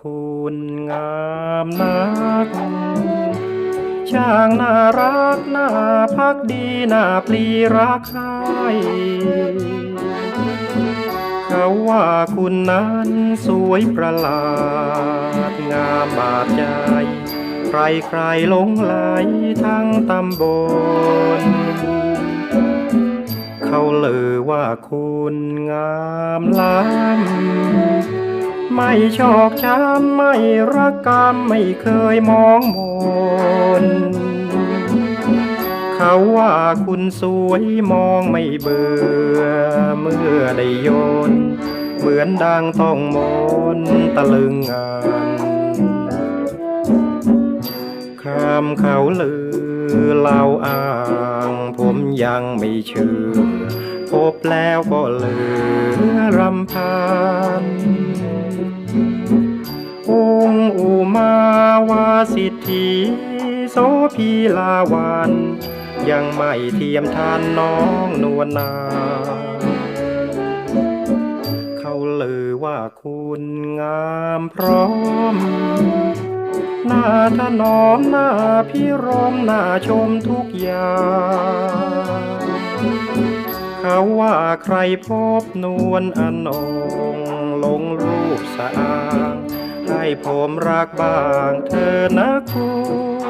คุณงามนัก ช่างน่ารักน่าพักดีน่าปลีรักใครเขาว่าคุณนั้นสวยประหลาด งามบาดใจ ใครใครๆหลงไหลทั้งตำบล เขาเลือว่าคุณงามล้ำ ไม่ชอกช้ำไม่รักกรรมไม่เคยมองมนเขาว่าคุณสวยมองไม่เบื่อเมื่อได้โยน เหมือนดังต้องมนตะลึงงานคำเขาลือเล่าอ้าง ผมยังไม่เชื่อพบแล้วก็เหลือรำพัน อุมาวาสิทธิโสพีลาวัน ยังไม่เทียมทานน้องนวลนา เขาเลือว่าคุณงามพร้อม หน้าถนอมหน้าพิรมหน้าชมทุกอย่างเขาว่าใครพบนวลอนงลงรูปสะอางให้ ผมรักบ้างเธอนะคุณ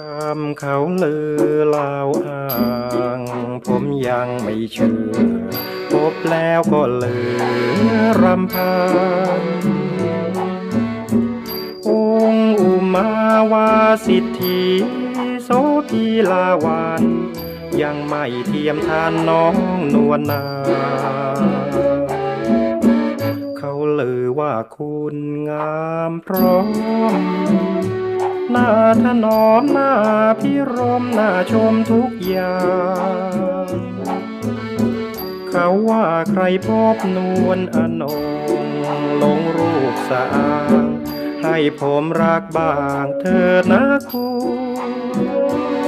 คำเขาลือเล่าอ้าง ผมยังไม่เชื่อ พบแล้วก็เหลือรำพันองค์อุมาวาสิทธิโสพีลาวันยังไม่เทียมทานน้องนวลนา เขาลือว่าคุณงามพร้อม หน้าถนอมหน้าพิรมหน้าชมทุกอย่าง เขาว่าใครพบนวลอนงลงรูปสะอางให้ผมรักบางเธอนะคุณ